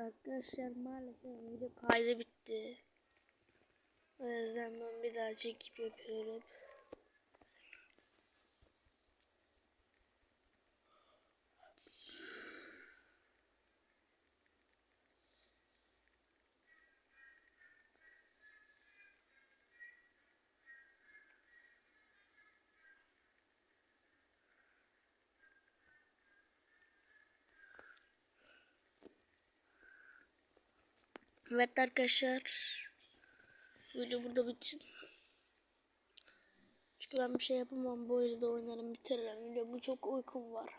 Arkadaşlar maalesef video kaydı bitti. O yüzden ben bir daha çekip yapıyorum. Evet arkadaşlar. Video burada bitsin. Çünkü ben bir şey yapamam. Böyle de oynarım bitiririm. Video bu çok uykum var.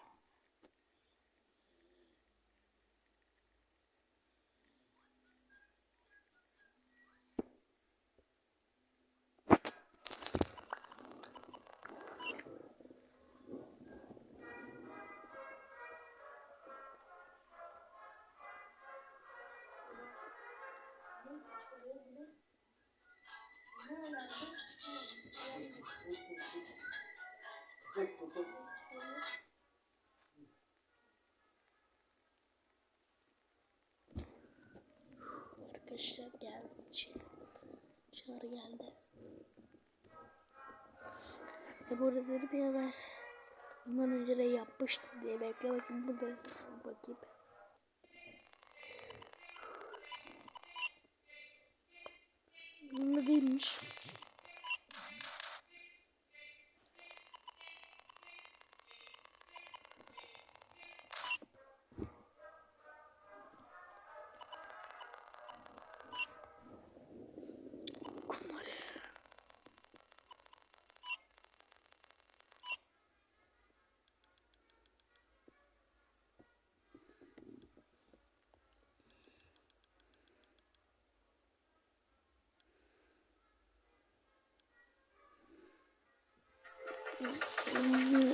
Arkadaşlar geldi. Şey, çağrı geldi. E burada dedim ya ben bundan önce de yapmıştım diye bekle bakayım bu da bakayım. Bunda değilmiş.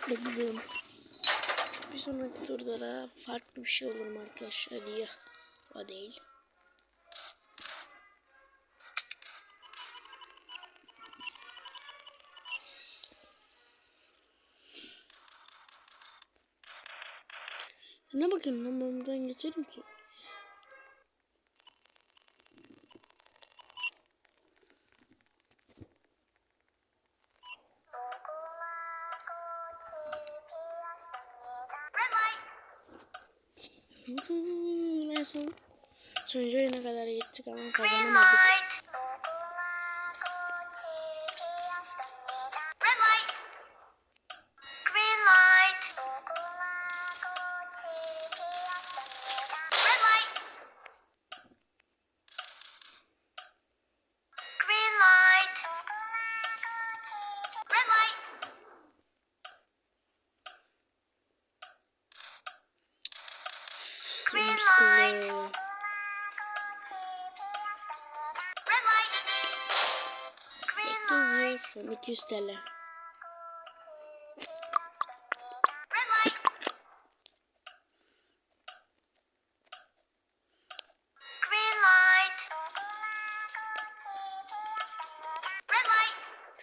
Bekliyorum. Bir sonraki turda da farklı bir şey olur arkadaşlar? Ya o değil. Ne bakın lan ben buradan geçerim ki. Sonucu oyuna kadar gittik ama kazanamadık. Green light. 8 yıl son 200 TL.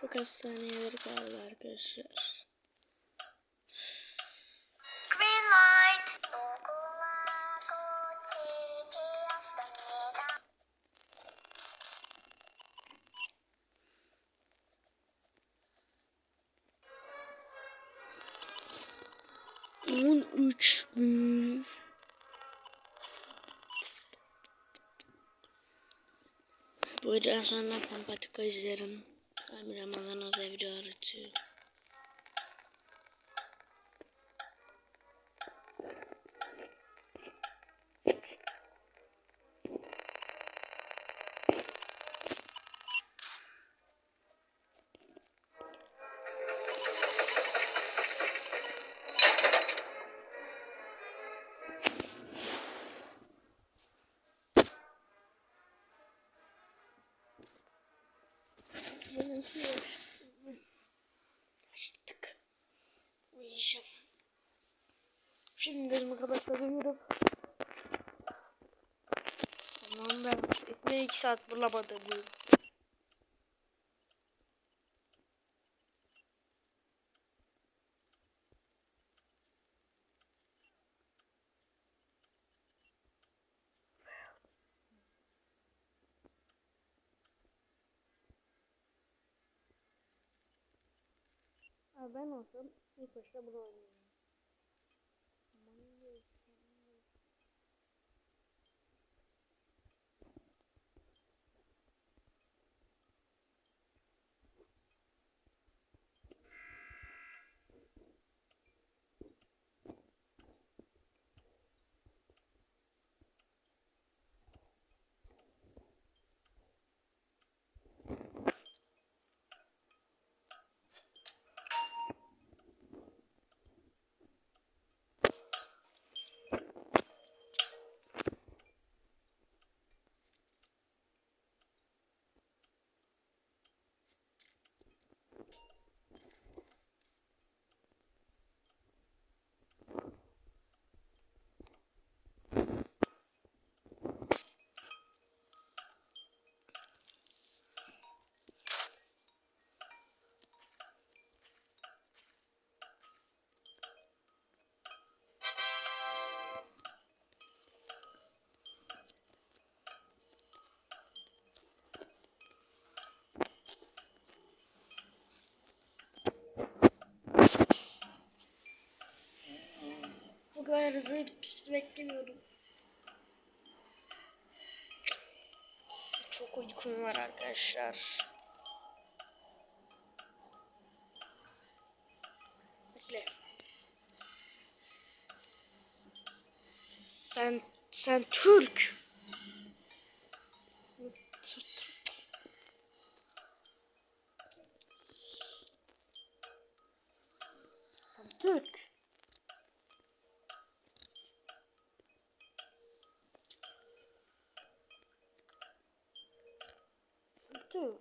Çok az saniyeleri kaldı arkadaşlar. Bu videodan sonra sempatika izlerim. Abi Ramazan özel video aratıyor. ve 2 saat bulamadım. Ben olsam ilk başta bunu oynayacağım. Kadar hızlı bitmesini beklemiyordum. Çok uykum var arkadaşlar. Bekle. Sen sen Türk. Sen Türk. Türk.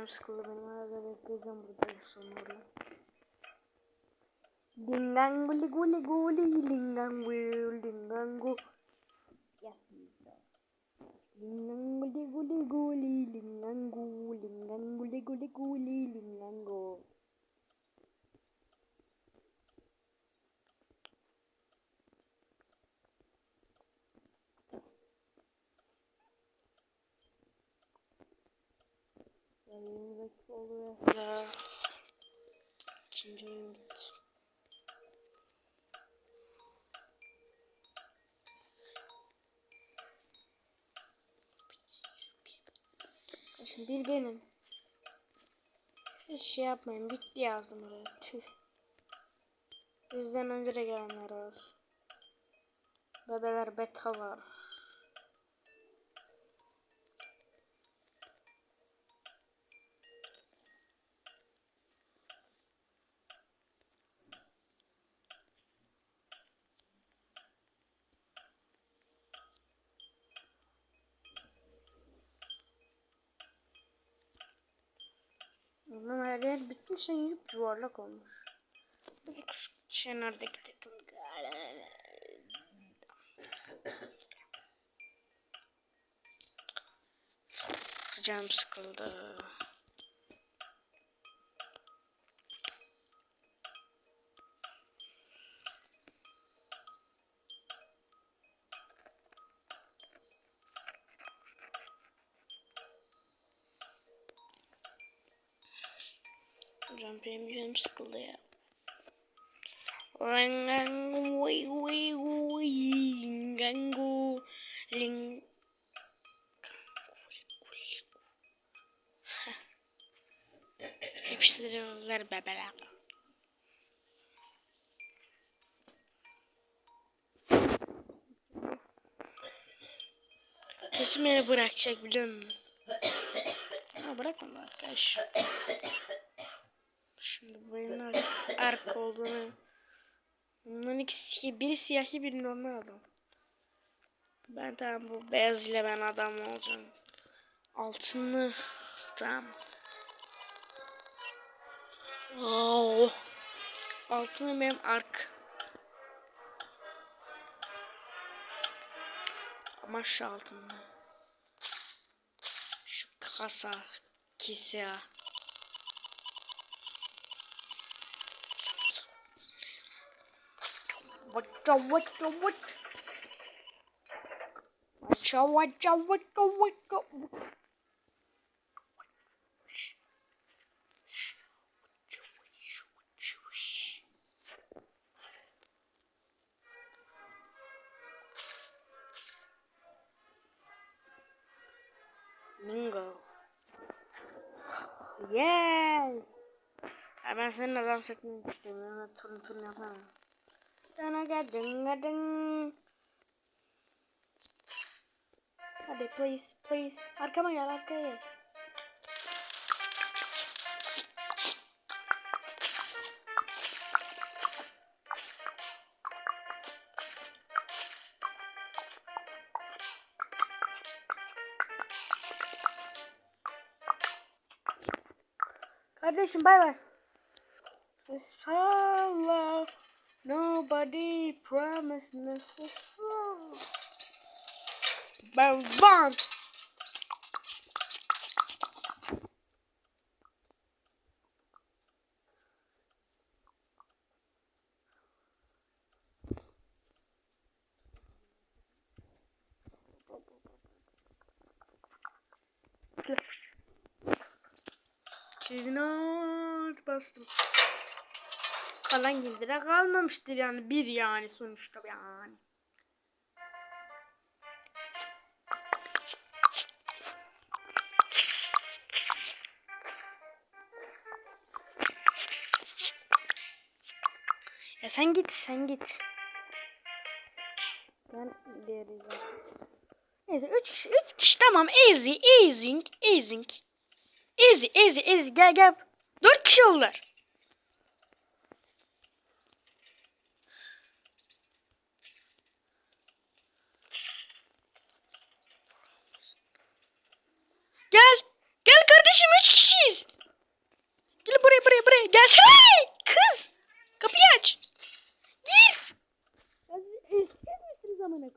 Canım sıkıldı benim arada bekleyeceğim burada sonra. Lingango ligu ligu li lingango lingango. Yes. Lingango ligu ligu li lingango lingango ligu ligu li lingango. Yani 20 dakika oluyor. İkinci oyun bitti. Şimdi bir benim. Hiç şey yapmayın. Bitti yazdım oraya. Tüh. Bizden önce de gelenler var. Bebeler beta var. Her yer bitmiş en yup yuvarlak olmuş. De şu kenardaki takım. Canım sıkıldı. Hocam benim canım sıkıldı ya. Rangangu wai wai wai gangu ling Hepsi ver bebeler. Kesin beni bırakacak biliyor musun? Ha bırakmadı arkadaş. Şimdi bu benim ark, ark olduğunu. Bunların ikisi biri siyahi biri normal adam. Ben tamam bu beyaz ile ben adam olacağım. Altınlı. Tamam. Oh. Altınlı benim ark. Maş altında. Şu kasa. Kisa. Watcha watcha watcha. Watcha watcha watcha watcha. Mingo. Yes. Ben seninle dans etmek istemiyorum. Turun turun yapamam. Dana gadın gadın. Hadi please please. Arkama gel arkaya gel. Kardeşim bay bay. Inshallah. Nobody promised us this Ben van. Çiğnat bastım. Kalan gildire kalmamıştır yani bir yani sonuçta yani. Ya sen git sen git. Ben vereceğim. Neyse 3 kişi 3 kişi tamam easy easing easing. Easy easy easy gel gel. 4 kişi oldular.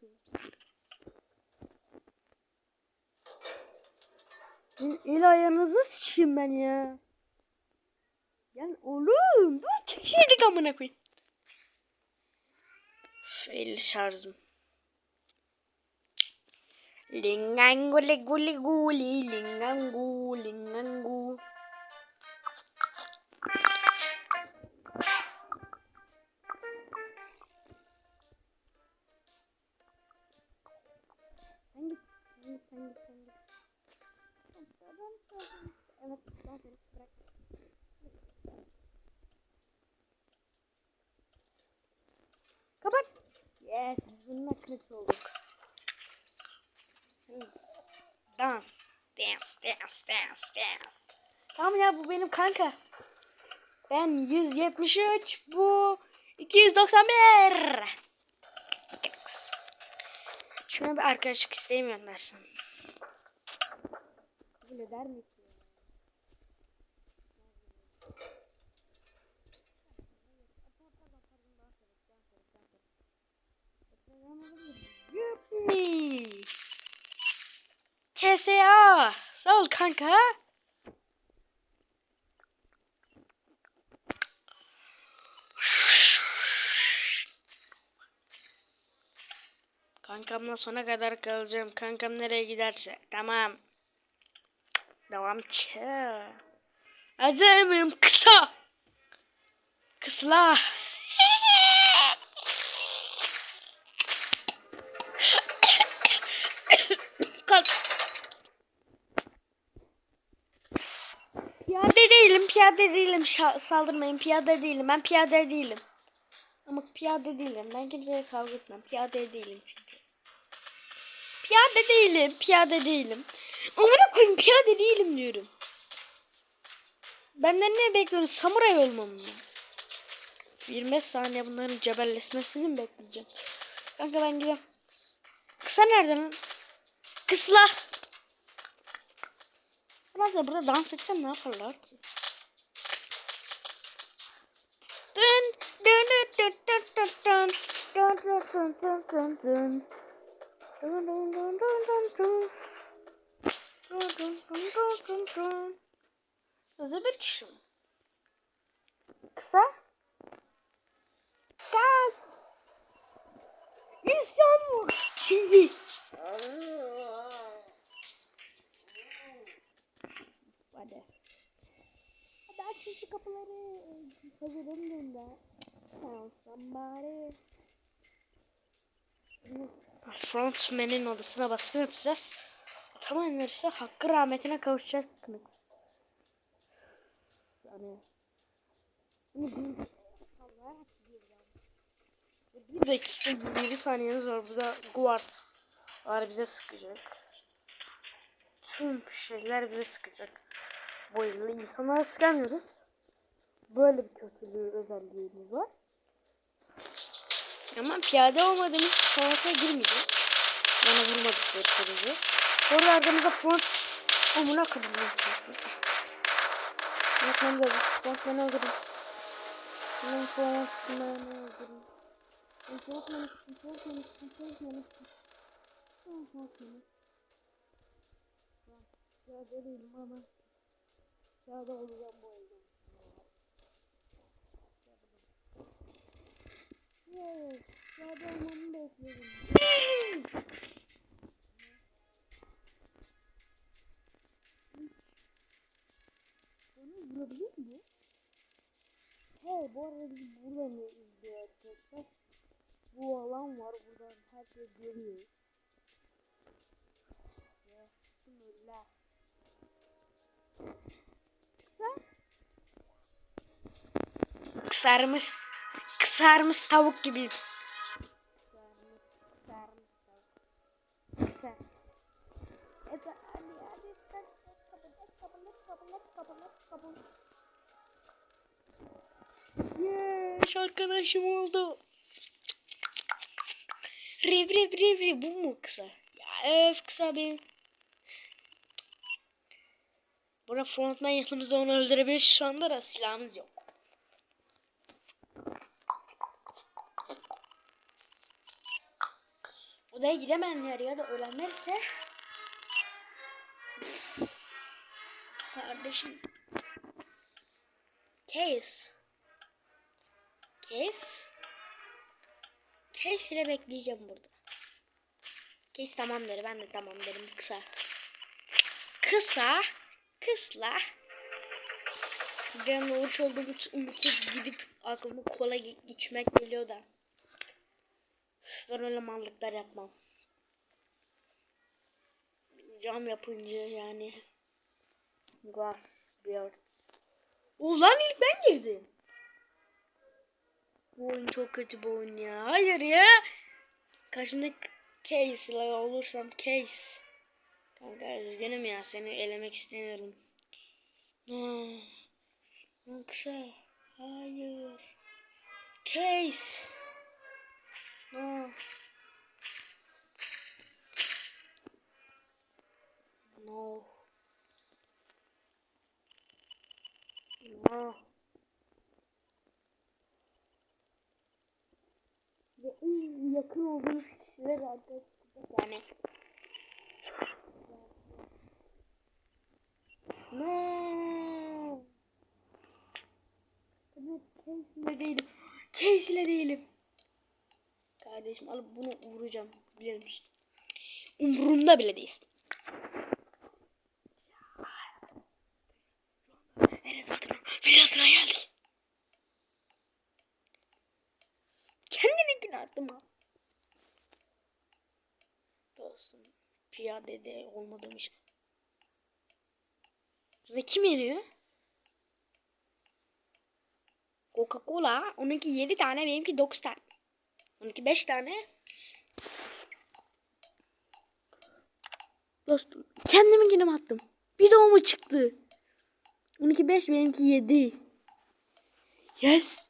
çok. El, el ayağınızı sıçayım ben ya. Gel oğlum. Dört kişiydik amına koyayım. Şöyle şarjım. Lingango leguli guli lingango lingango sen git, sen git. Evet, seni bırak. Kapat. Yes, bununla klik olduk. Dans. Dance, dance, dance, dance. Tamam ya bu benim kanka. Ben 173, bu 291. Şuna bir arkadaşlık isteğim göndersin. Kabul eder mi ki? Yuppi. KSA. Sağ ol kanka. Kankamla sona kadar kalacağım. Kankam nereye giderse. Tamam. Devam ki. Adamım kısa. Kısla. Kalk. Piyade değilim, piyade değilim. Şa- saldırmayın, piyade değilim. Ben piyade değilim. Ama piyade değilim. Ben kimseye kavga etmem. Piyade değilim çünkü. Piyade değilim, piyade değilim. Amına koyayım piyade değilim diyorum. Benden ne bekliyorsun? Samuray olmam mı? 25 saniye bunların cebelleşmesini mi bekleyeceğim? Kanka ben gidiyorum. Kısa nerede lan? Kısla. Biraz da burada dans etsem ne yaparlar ki? Dın dın dın dın dın dın dın dın dın dın dın dın Dun dun dun dun dun bir kişi. Kısa. Gaz. Mı? Şimdi. Hadi. Hadi aç şu kapıları. Hazırım bunda. Tamam, somebody. Frontman'in odasına baskın atacağız. Tamam verirse hakkı rahmetine kavuşacaksınız. Yani bir dakika 27 saniyeniz var. Burada guard var bize sıkacak. Tüm şeyler bize sıkacak. Yılda insanlara sıkamıyoruz. Böyle bir kötülüğü özelliğimiz var. Ama piyade olmadığımız savaşa girmeyeceğiz. Bana vurmadıkları sürece. Orada arkamızda front amına kırmızı. Frontman'ı öldürdüm. Frontman'ı öldürdüm. Frontman'ı öldürdüm. Frontman'ı öldürdüm. Frontman'ı öldürdüm. Frontman'ı öldürdüm. Frontman'ı Piyade değilim ama piyade olacağım bu oyunda. Yes, piyade olmamı bekliyorum. Vurabilir mi? He bu arada biz buradan da izliyor arkadaşlar. Bu alan var buradan herkes görüyor. Ya bismillah. Kısa. Kısarmış. Kısarmış tavuk gibi. Kısarmış, kısarmış tavuk. Kısa. Evet, hadi hadi. Let's go, let's go, let's go, let's go, let's go, go. Yes, arkadaşım oldu. Rev rev rev rev bu mu kısa? Ya öf kısa benim. Buna frontman yakınımızda onu öldürebilir şu anda da silahımız yok. Odaya giremeyenler ya da ölenler ise Kardeşim. Case. Case. Case ile bekleyeceğim burada. Case tamam der. Ben de tamam derim. Kısa. Kısa. Kısla. Ben oruç olduğumu unutup gidip aklıma kola içmek geliyor da. Ben öyle mallıklar yapmam. Cam yapınca yani. Glass Beards. Ulan ilk ben girdim. Bu oyun çok kötü bir oyun ya. Hayır ya. Karşımda Case ile olursam Case. Kanka üzgünüm ya seni elemek istemiyorum. Hmm. Yoksa hayır. Case. No. No. No. Ve en yakın olduğumuz kişiler arkadaşlar yani. No. Evet, Case ile değilim. Case ile değilim. Kardeşim alıp bunu vuracağım. Biliyor musun? Umurumda bile değil. Geldik. Kendiminkini attım ha. Dostum piyade de olmadığım için. Ve kim yeniyor? Coca-Cola. Onunki 7 tane, benimki 9 tane. Onunki 5 tane. Dostum kendiminkini mi attım? Bir de o mu çıktı? Onunki 5, benimki 7. Yes.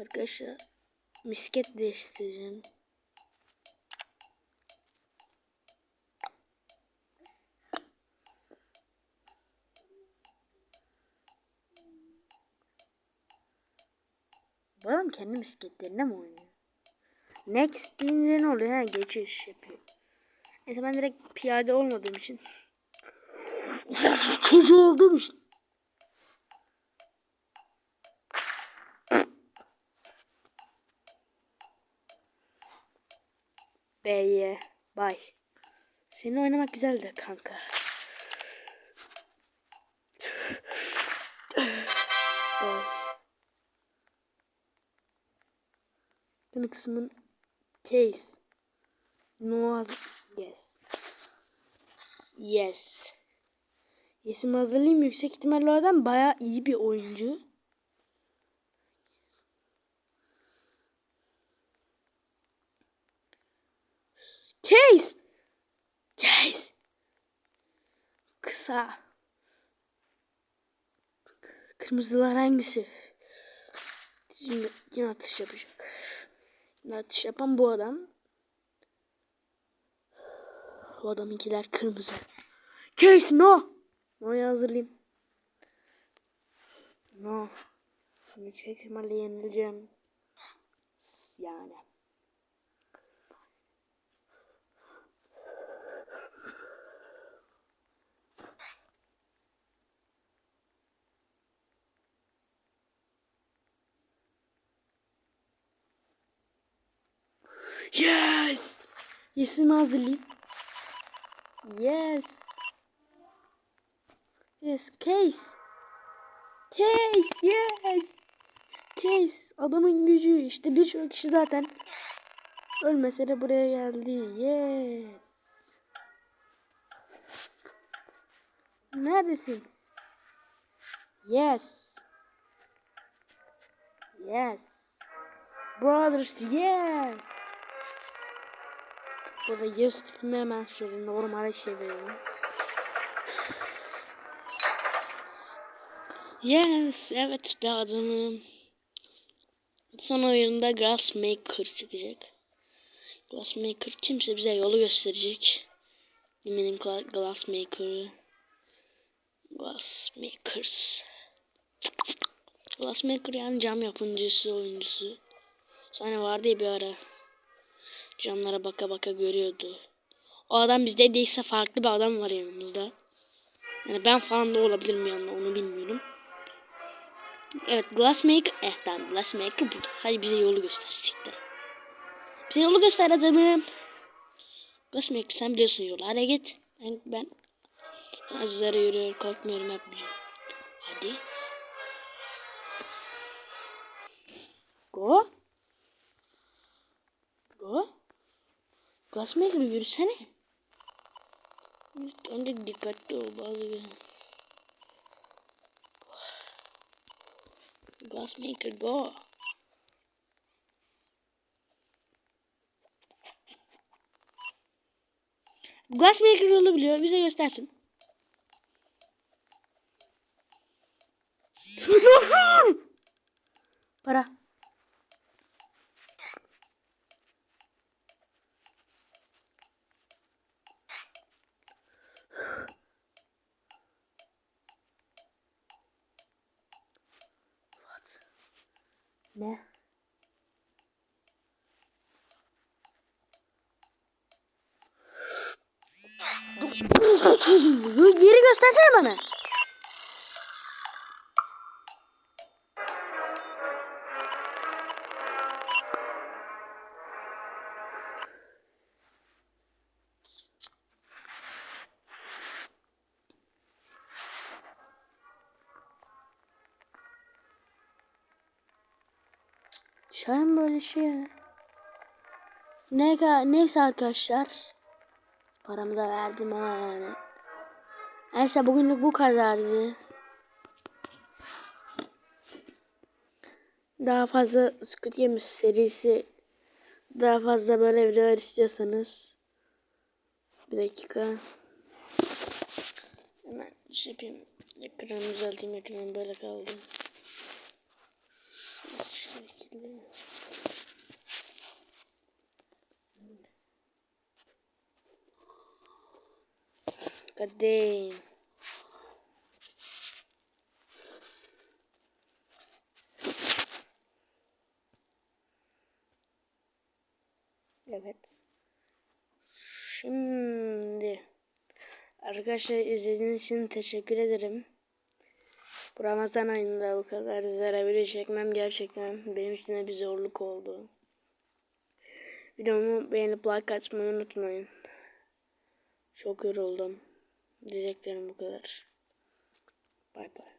Arkadaşlar misket değiştireceğim. Bu kendi misketlerine mi oynuyor? Next deyince ne oluyor? Ha geçiş yapıyor. Neyse ben direkt piyade olmadığım için. Çocuğu olduğum için. B'ye bay. Senin oynamak güzeldi kanka. Bay. Bu kısmın case. No yes. Yes. Yes'imi hazırlayayım. Yüksek ihtimalle o adam bayağı iyi bir oyuncu. Case. Case. Kısa. Kırmızılar hangisi? Şimdi kim atış yapacak? Şimdi atış yapan bu adam. Bu adamınkiler kırmızı. Case no. No'yu hazırlayayım. No. Yüksek ihtimalle yenileceğim. Yani. Yes. Yes'imi hazırlayayım. Yes. Yes. Case. Case. Yes. Case. Adamın gücü. işte birçok kişi zaten ölmese de buraya geldi. Yes. Neredesin? Yes. Yes. Brothers, yes. Burada yes tipimi hemen şöyle normale çevirelim. Yes, evet bir adamım. Son oyunda Glassmaker çıkacak. Glassmaker kimse bize yolu gösterecek. Yemenin Glassmaker'ı. Glassmakers. Glassmaker yani cam yapımcısı, oyuncusu. Sonra vardı ya bir ara. Camlara baka baka görüyordu. O adam bizde değilse farklı bir adam var yanımızda. Yani ben falan da olabilirim yanında onu bilmiyorum. Evet Glassmaker. Eh tamam Glassmaker burada. Hadi bize yolu göster. Siktir. Bize yolu göster adamım. Glassmaker sen biliyorsun yolu. Hadi git. Ben, ben, azizlere yürüyor. Korkmuyorum yapmayacağım. Hadi. Go. Go. Glassmaker yürüsene. Önce dikkatli ol bazı Glassmaker go. Glassmaker yolu biliyor. Bize göstersin. Para. Ne? Geri göstersene bana. An böyle şey. Ne, neyse arkadaşlar. Paramı da verdim ama yani. Neyse bugünlük bu kadardı. Daha fazla Squid Game serisi daha fazla böyle videolar istiyorsanız bir dakika hemen şey yapayım ekranı düzelteyim ekranım böyle kaldı şu şekilde God. Evet. Şimdi arkadaşlar izlediğiniz için teşekkür ederim. Bu Ramazan ayında bu kadar video çekmem gerçekten benim için de bir zorluk oldu. Videomu beğenip like atmayı unutmayın. Çok yoruldum. Diyeceklerim bu kadar. Bay bay.